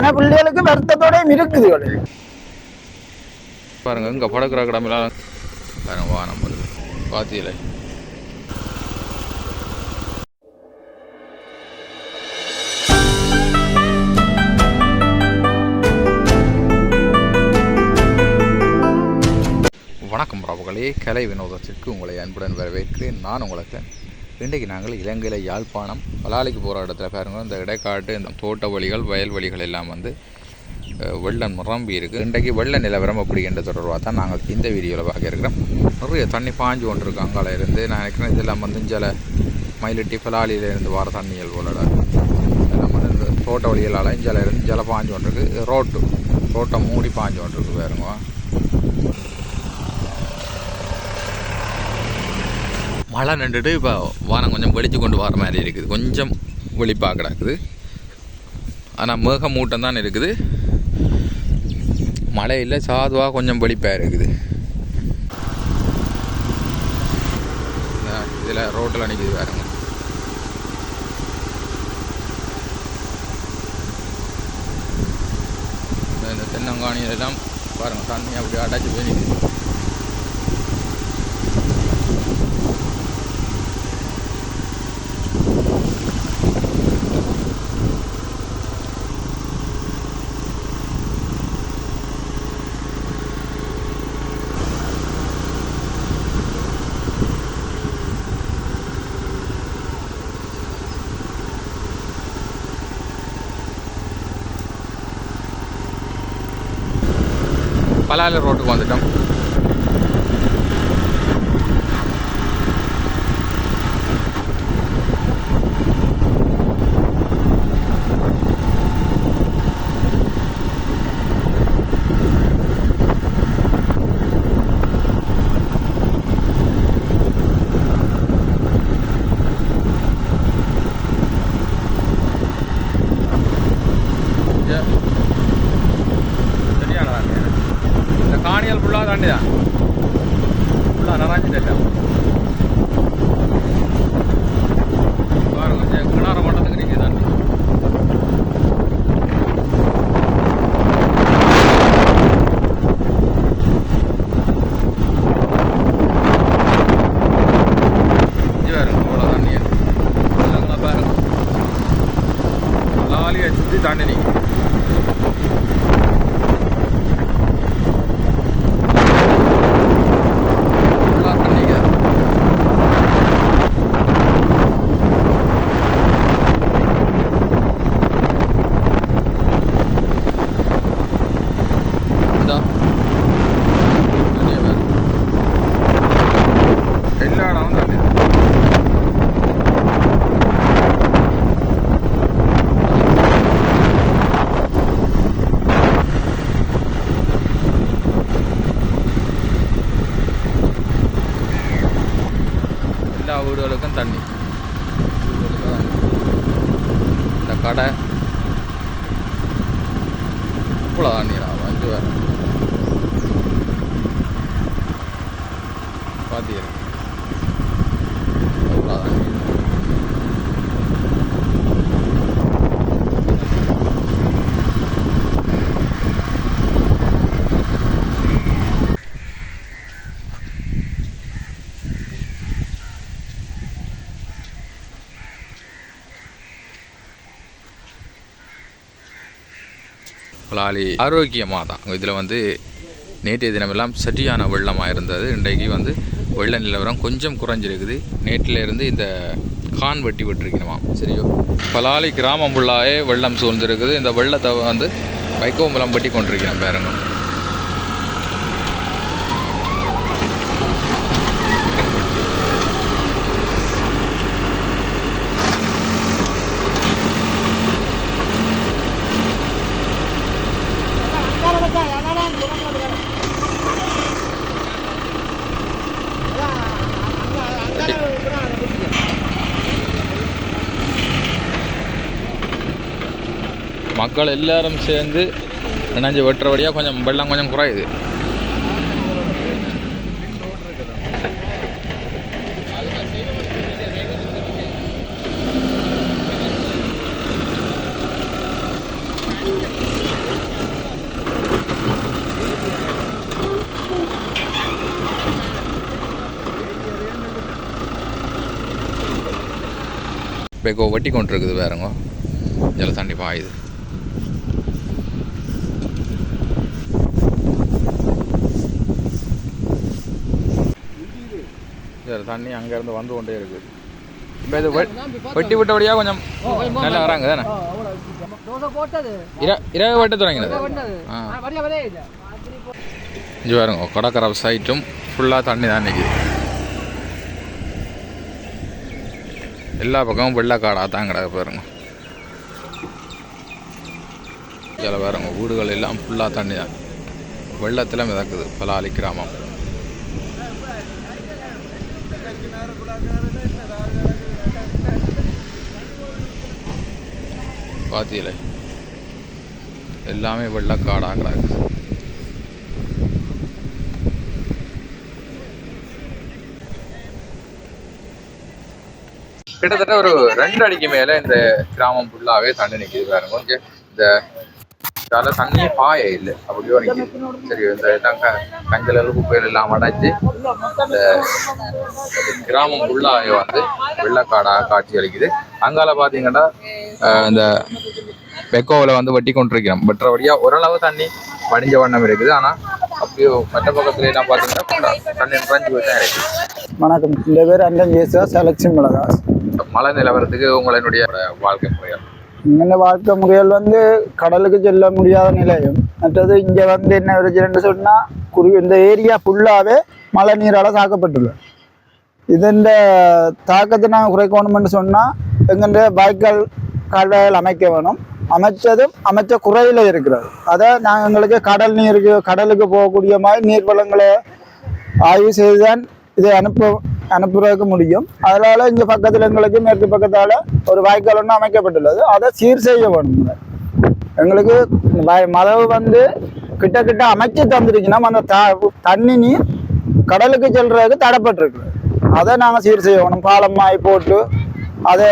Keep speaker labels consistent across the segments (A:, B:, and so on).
A: ஆனா பிள்ளைகளுக்கு வருத்தத்தோடயும் இருக்குது
B: பாருங்க இங்க படக்குற கிடமெல்லாம் பாருங்க வானம் வருது. பாத்தியில. வணக்கம் பிரபுகளே. கலை வினோதத்திற்கு உங்களை அன்புடன் வரவேற்கிறேன். நான் உங்களுக்கு இன்றைக்கு நாங்கள் இலங்கையில் யாழ்ப்பாணம் பலாலிக்கு போகிற இடத்துல பாருங்கள் இந்த இடைக்காட்டு இந்த தோட்ட வழிகள் வயல் வழிகள் எல்லாம் வந்து வெள்ளம் நிரம்பி இருக்குது இன்றைக்கு வெள்ள நிலவரம் அப்படின்ற தொடர்பாக தான் நாங்கள் இந்த வீடியோவில் பார்க்க இருக்கிறோம். நிறைய தண்ணி பாஞ்சு கொண்டிருக்கு அங்கால இருந்து. நான் நினைக்கிறேன் இதெல்லாம் வந்து சில மயிலட்டி பலாலியில இருந்து வர தண்ணிகள் போல நம்ம வந்து இந்த தோட்ட வழிகளால் இஞ்சால இருந்து ஜல பாஞ்சு கொண்டிருக்கு. ரோட்டு ரோட்டை மூடி பாஞ்சு கொண்டிருக்கு பாருங்க. மழை நின்றுட்டு இப்போ வானம் கொஞ்சம் வெளிச்சு கொண்டு வர மாதிரி இருக்குது. கொஞ்சம் வெளிப்பாக கிடக்குது. ஆனால் மேகமூட்டம் தான் இருக்குது. மழையில் சாதுவாக கொஞ்சம் வெளிப்பாக இருக்குது. இதில் ரோட்டில் நிற்கிது பாருங்க. இந்த- தென்னங்காணியிலெல்லாம் பாருங்கள் தண்ணி அப்படி அடைச்சி போய் பலால ரோட்டுக்கு வந்துட்டோம். பலாலி ஆரோக்கியமாக தான் இதில் வந்து நேற்றைய தினமெல்லாம் சரியான வெள்ளமாக இருந்தது. இன்றைக்கு வந்து வெள்ள நிலவரம் கொஞ்சம் குறைஞ்சிருக்குது. நேற்றில் இருந்து இந்த கான் வெட்டி விட்டுருக்கணுமாம் சரியோ. பலாலி கிராமம் ஃபுல்லாகவே வெள்ளம் சூழ்ந்திருக்குது. இந்த வெள்ளத்தை வந்து பைக்கோமலம் வெட்டி கொண்டிருக்கிறேன் பாருங்க. மக்கள் எல்லாரும் சேர்ந்து இணைஞ்சு வெட்டுறபடியாக கொஞ்சம் வெள்ளம் கொஞ்சம் குறையுது. இப்போ வெட்டி கொண்டு இருக்குது இதில் ஜலத்தாண்டி பாயுது. இதில் தண்ணி அங்கேருந்து வந்து கொண்டே இருக்குது இப்போ இது வெ- வெட்டி விட்டபடியாக கொஞ்சம் நல்லா வராங்க தானே? இரவு வெட்ட தொடங்கினது. இங்கே பாருங்க கடற்கரை சைட்டும் ஃபுல்லாக தண்ணி தான் நிற்கிது எல்லா பக்கமும் வெள்ளக்காடாக தான் கிடக்கு பாருங்க. இதில் பாருங்க வீடுகள் எல்லாம் ஃபுல்லாக தண்ணி தான். வெள்ளத்தில் மிதக்குது பலாலி கிராமம். பாத்தியில. எல்லாமே வெள்ளக்காடாக கிடக்கு கிட்டத்தட்ட ஒரு ரெண்டு அடிக்கு மேல இந்த கிராமம் ஃபுல்லாவே தண்ணி நிற்கிது பாருங்க. இந்த இதால தண்ணியே பாய இல்லை. அப்படியோ நிக்குது சரி இந்த இடம் க- கஞ்சல் குப்பைகள் எல்லாம் அடைச்சு இந்த கிராமம் ஃபுல்லாவே வந்து வெள்ளக்காடா காட்சி அளிக்குது அங்கால பாத்தீங்கன்னா அஹ், இந்த பெக்கோவில் வந்து வெட்டி கொண்டிருக்கிறோம். மற்றபடியா ஓரளவு தண்ணி வடிஞ்ச வண்ணம் இருக்குது. ஆனா அப்படியே மற்ற பக்கத்துல எல்லாம் பாத்தீங்கன்னா தண்ணி நிறைஞ்சு போய் தான் இருக்குது.
A: வணக்கம். இந்த பேர் அண்டன் ஜேசுவா செலக்ஷன்
B: மழை நிலவரத்துக்கு உங்களுடைய வாழ்க்கை முறைகள்
A: இங்கே வாழ்க்கை முறைகள் வந்து கடலுக்கு செல்ல முடியாத நிலையும். மற்றது இங்கே வந்து என்ன பிரச்சனைன்னு சொன்னால் குறி இந்த ஏரியா ஃபுல்லாகவே மழை நீரால் தாக்கப்பட்டுள்ளது. இதன் தாக்கத்தை நாங்கள் குறைக்கணும்னு சொன்னால் எங்கள்ட வாய்க்கால் கால்வாய்கள் அமைக்க வேணும். அமைச்சதும் அமைச்ச குறையில் இருக்கிறது. அதை நாங்கள் எங்களுக்கு கடல் நீருக்கு கடலுக்கு போகக்கூடிய மாதிரி நீர் வளங்களை ஆய்வு செய்துதான் இதை அனுப்ப அனுப்புறதுக்கு முடியும். அதனால இங்க பக்கத்துல எங்களுக்கு மேற்கு பக்கத்தால ஒரு வாய்க்கால் ஒன்று அமைக்கப்பட்டுள்ளது. அதை சீர் செய்ய வேணும் எங்களுக்கு வ- மதவு வந்து கிட்ட கிட்ட அமைச்சு தந்துருச்சுன்னா அந்த த- தண்ணி நீர் கடலுக்கு செல்றதுக்கு தடைப்பட்டிருக்கு. அதை நாங்கள் சீர் செய்யணும் வேணும். பாலமாய் போட்டு அதை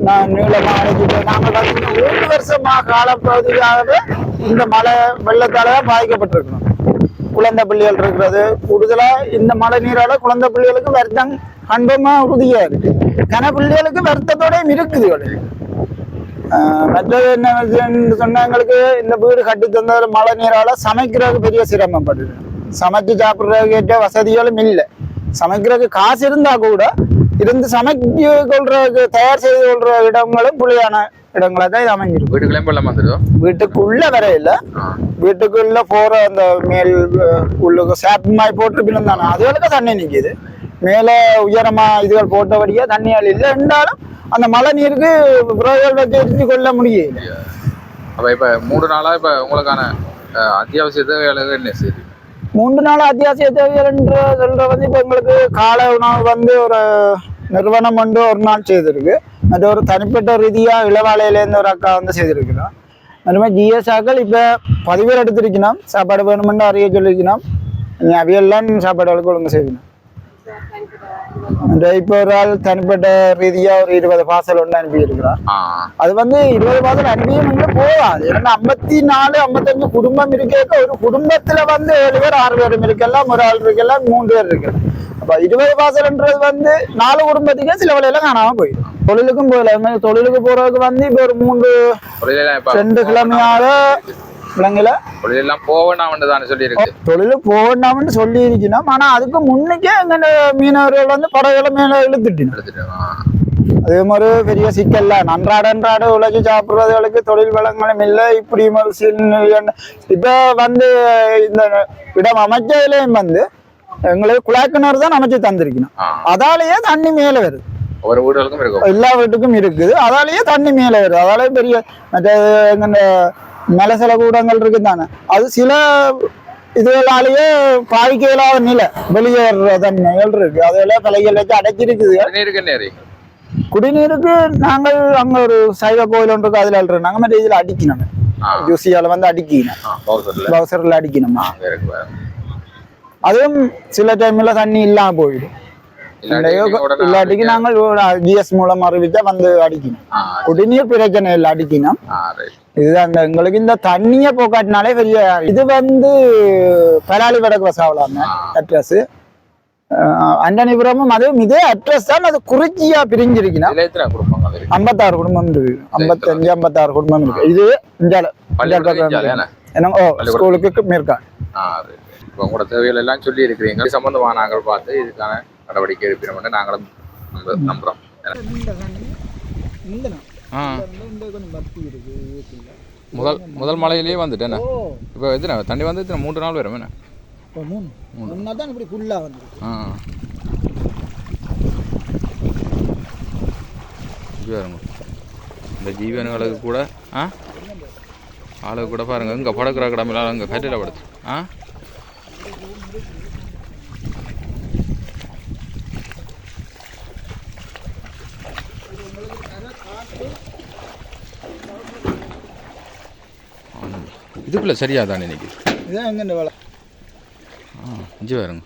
A: நான் நீளமாக அழைச்சிட்டு நாங்கள் பார்த்தீங்கன்னா மூன்று வருஷமாக காலப்பகுதியாகவே இந்த மழை வெள்ளத்தால தான் பாதிக்கப்பட்டிருக்கணும் குழந்தை பிள்ளைகள் இருக்கிறது. கூடுதலா இந்த மழை நீரால் குழந்தை பிள்ளைகளுக்கு வருத்தம் அன்பமா உறுதியாக இருக்கு. கன பிள்ளைகளுக்கு வருத்தத்தோடையும் இருக்குது ஆஹ் மற்றது என்ன சொன்னா எங்களுக்கு இந்த வீடு கட்டி தந்தது மழை நீரால சமைக்கிறதுக்கு பெரிய சிரமப்படுது. சமைச்சு சாப்பிட்றதுக்கு ஏற்ற வசதிகளும் இல்லை. சமைக்கிறதுக்கு காசு இருந்தா கூட இருந்து சமைச்சு கொள்றதுக்கு தயார் செய்து கொள்ற இடங்களும் புள்ளியான இடங்களா தான் இது அமைஞ்சிருக்கு.
B: வீட்டுக்குள்ளேயும் வெள்ளம் வந்துடும்
A: வீட்டுக்குள்ள வரையில வீட்டுக்குள்ள போற அந்த மேல் உள்ளுக்கு சேப் மாய் போட்டு தானே. அதுகளுக்கு தண்ணி நிக்குது. மேல உயரமா இதுகள் போட்டபடியே தண்ணியால் இல்லை. இருந்தாலும் அந்த மழை நீருக்கு விறகுகள் வச்சு எரிஞ்சு கொள்ள முடியல.
B: அப்ப இப்ப மூணு நாளா இப்ப உங்களுக்கான அத்தியாவசிய தேவைகளுக்கு என்ன செய்யுது
A: மூன்று நாள் அத்தியாவசிய தேவைகள் என்று சொல்ற வந்து இப்போ எங்களுக்கு காலை உணவு வந்து ஒரு நிறுவனம் வந்து ஒரு நாள் செய்திருக்கு. மற்ற ஒரு தனிப்பட்ட ரீதியா இளவாலையிலேருந்து ஒரு அக்கா வந்து செய்திருக்கிறோம் மறுபடியும் ஜிஎஸ்ஆக்கள் இப்போ பதிவேர் எடுத்திருக்கணும். சாப்பாடு வேணுமென்று அறிய சொல்லிக்கணும் நீ அவையெல்லாம் சாப்பாடுகளுக்கு ஒழுங்கு செய்யணும். இப்போ ஒரு ஆள் தனிப்பட்ட ரீதியா ஒரு இருபது பார்சல் ஒன்று அனுப்பியிருக்கிறான்
B: ஆ.
A: அது வந்து இருபது மாதம் அனுப்பியும் இங்கே போகாது. ஏன்னா ஐம்பத்தி நாலு ஐம்பத்தஞ்சு குடும்பம் இருக்க ஒரு குடும்பத்துல வந்து ஏழு பேர் ஆறு பேரும் இருக்கலாம் ஒரு ஆள் இருக்கலாம் மூன்று பேர் இருக்கலாம் அப்ப இருபது வாசல்ன்றது வந்து நாலு குடும்பத்துக்கே சில வழியெல்லாம் காணாம போயிடும் தொழிலுக்கும் எங்க தொழிலுக்கு போறதுக்கு வந்து இப்போ ஒரு மூன்று ரெண்டு கிழமையாக விலங்குல
B: தொழிலெல்லாம் போக வேண்டாம்னு தானே சொல்லி இருக்கு
A: தொழிலுக்கு போகண்டாம்னு சொல்லி இருக்கணும் ஆனா அதுக்கு முன்னுக்கே எங்க மீனவர்கள் வந்து படகுல மேல
B: ஆ.
A: அதே மாதிரி பெரிய சிக்கல்ல அன்றாட அன்றாட உழைச்சி சாப்பிடுறதுகளுக்கு தொழில் வளங்களும் இல்லை இப்படி ஒரு இப்போ வந்து இந்த இடம் அமைச்சதுலேயும் வந்து எங்களுக்கு குழாய் கிணறு தான் அமைச்சு தந்திருக்கணும். அதாலேயே தண்ணி மேலே வருது.
B: ஒவ்வொரு வீடுகளுக்கும் இருக்கும்
A: எல்லா வீட்டுக்கும் இருக்குது. அதாலேயே தண்ணி மேலே வருது. அதாலே பெரிய மற்ற இந்த நிலசல கூடங்கள் இருக்கு தானே அது சில இதுகளாலேயே பாதிக்க இயலாத நிலை. வெளியேற தன்மைகள் இருக்கு. அதெல்லாம் பலகைகள் வச்சு அடைச்சிருக்குது. குடிநீருக்கு நாங்கள் அங்க ஒரு சைவ கோயில் ஒன்று இருக்கு. அதுல அல்றோம் நாங்க மற்ற இதுல அடிக்கணும். ஜூசியால வந்து அடிக்கணும்.
B: பவுசர்ல.
A: அடிக்கணுமா. அதுவும் சில டைம்ல தண்ணி இல்லாம போயிடும் இல்லாட்டிக்கு நாங்கள் ஜிஎஸ் மூலம் அறிவிச்சா வந்து அடிக்கணும் குடிநீர் பிரச்சனை இல்லை அடிக்கணும் இதுதான் எங்களுக்கு இந்த தண்ணியை போக்காட்டினாலே பெரிய இது வந்து பலாலி வடக்கு வசாவலாம அட்ரஸ் அண்டனிபுரமும் அதுவும் இதே அட்ரஸ் தான் அது குறிச்சியா பிரிஞ்சிருக்கணும் ஐம்பத்தாறு குடும்பம் இருக்கு ஐம்பத்தஞ்சு ஐம்பத்தாறு குடும்பம் இருக்கு இது?
B: என்ன
A: ஓ ஸ்கூலுக்கு மேற்கா
B: ஆ, அது. இப்ப உங்களோட தேவைகள் எல்லாம் சொல்லி இருக்கிறீங்க இது சம்பந்தமா நாங்கள் பார்த்து இதுக்கான நடவடிக்கை எடுப்பினோம்னு நாங்களும் நம்ப- நம்புறோம். ஆ. முதல் முதல் மலையிலேயே வந்துட்டேன்
A: ஓ.
B: இப்போ எத்தனை? தண்ணி வந்து எத்தனை? மூன்று நாள் வரும் என்ன?
A: இப்போ மூணு. மூணு. நாள் தான் இப்படி ஃபுல்லாக வந்து
B: ஆ. இந்த ஜீவன்களுக்கு கூட ஆ? ஆளுக்கு கூட பாருங்க. இங்கே படுக்கிற கிடமெல்லாம் அங்கே கட்டில படுத்து ஆ? இதுக்குள்ள சரியா தானே இன்னைக்கு?
A: இதான் எங்கே வேலை.
B: ஆ இஞ்சி பாருங்க.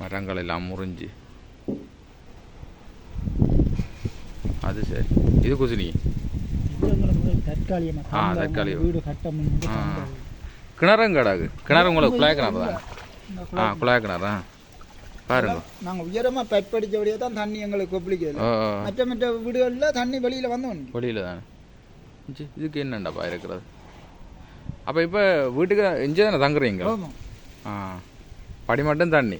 B: மரங்கள் எல்லாம் முறிஞ்சு. அது சரி. இது குசினி.
A: தற்காலிகமாக
B: ஆ, தற்காலிகம்.
A: வீடு கட்டம்
B: ஆ. கிணறும் கிடாது கிணறு உங்களுக்கு குழாய் கிணறு தான்? ஆ குழாய் கிணறா பாருங்க.
A: நாங்கள் உயரமாக பைப் அடித்தபடியே தான் தண்ணி எங்களுக்கு கொப்பளிக்கல
B: ஓ
A: மற்ற மற்ற வீடுகளில் தண்ணி வெளியில் வந்தோம்
B: வெளியில் தானே? இதுக்கு என்னண்டாப்பா இருக்கிறது? அப்போ இப்போ வீட்டுக்கு இங்கே தானே தங்குறீங்க? ஆ படி மட்டும் தண்ணி.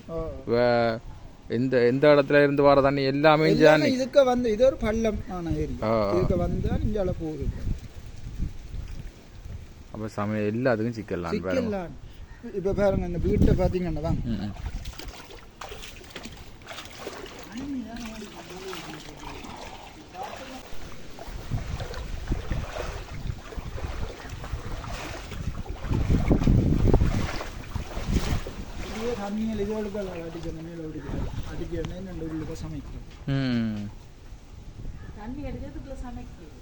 B: எந்த எந்த இடத்துல இருந்து வர தண்ணி எல்லாமே இங்கே
A: இதுக்கு வந்து இது ஒரு பள்ளம் ஆன ஏரி. இதுக்கு வந்து இஞ்சால போகுது
B: அப்போ சமையல் எல்லாத்துக்கும் சிக்கலாம்
A: சிக்கலாம் இப்போ பாருங்க இந்த வீட்டை பார்த்தீங்கன்னா தண்ணியில் இதோடு அடிக்க மேலே அடிக்கிறது அடிக்க ரெண்டு உள்ளுக்க சமைக்கிறோம்
B: ம்.
C: தண்ணி எடுக்கிறதுக்குள்ள சமைக்கிறது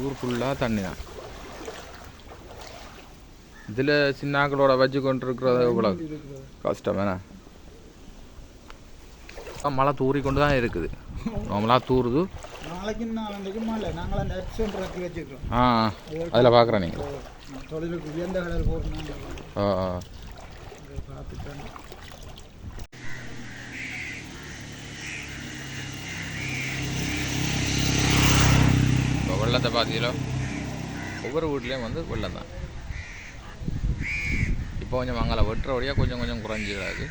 B: ஊர் ஃபுல்லாக தண்ணி தான். இதில் சின்னாக்களோட வச்சு கொண்டு இருக்கிறது இவ்வளோ கஷ்டம் வேணா மழை தூறி கொண்டு தான் இருக்குது. நார்மலாக தூறுது. ஆ அதில் பார்க்குறேன் நீங்கள் ஆ ஆ. இப்போ வெள்ளத்தை பார்த்தீங்களோ ஒவ்வொரு வீட்லேயும் வந்து வெள்ளம் தான் இப்போ கொஞ்சம் மங்களம் வெட்டுற வழியாக கொஞ்சம் கொஞ்சம் குறைஞ்சிடாது.